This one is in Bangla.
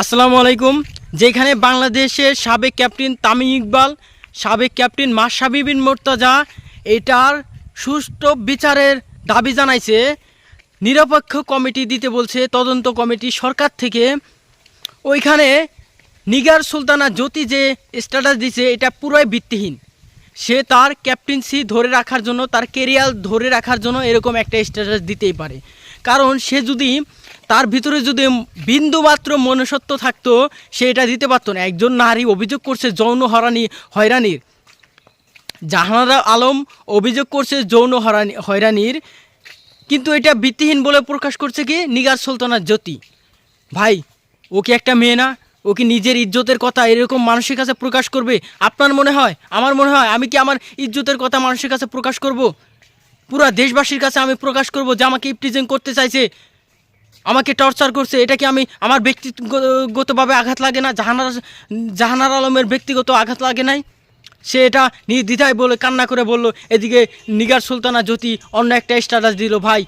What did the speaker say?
আসসালামু আলাইকুম। যেখানে বাংলাদেশের সাবেক ক্যাপ্টেন তামিম ইকবাল, সাবেক ক্যাপ্টেন মাসাবি বিন মোর্তাজা, এটার সুষ্ঠু বিচারের দাবি জানাইছে। নিরপেক্ষ কমিটি দিতে বলছে, তদন্ত কমিটি সরকার থেকে। ওইখানে নিগার সুলতানা জ্যোতি যে স্ট্যাটাস দিছে, এটা পুরোই ভিত্তিহীন। সে তার ক্যাপ্টেন্সি ধরে রাখার জন্য, তার কেরিয়ার ধরে রাখার জন্য এরকম একটা স্ট্যাটাস দিতেই পারে। কারণ সে যদি তার ভিতরে যদি বিন্দুমাত্র মনুষ্যত্ব থাকতো, সে এটা দিতে পারতো না। একজন নারী অভিযোগ করছে যৌন হরানি হয়রানির। জাহানারা আলম অভিযোগ করছে যৌন হরানি হয়রানির। কিন্তু এটা ভিত্তিহীন বলে প্রকাশ করছে কি? নিগার সুলতানা জ্যোতি। ভাই, ও কি একটা মেয়ে না? ও কি নিজের ইজ্জতের কথা এরকম মানুষের কাছে প্রকাশ করবে? আপনার মনে হয়? আমার মনে হয় আমি কি আমার ইজ্জতের কথা মানুষের কাছে প্রকাশ করব? পুরা দেশবাসীর কাছে আমি প্রকাশ করব যে আমাকে ইপটিজিং করতে চাইছে। আমাকে টর্চার করছে, এটা কি আমি আমার ব্যক্তিগতভাবে আঘাত লাগে না? জাহানার জাহানার আলমের ব্যক্তিগত আঘাত লাগে নাই? সে এটা নির্দ্বিধায় বলে, কান্না করে বলল, এদিকে নিগার সুলতানা জ্যোতি অন্য একটা স্ট্যাটাস দিল ভাই।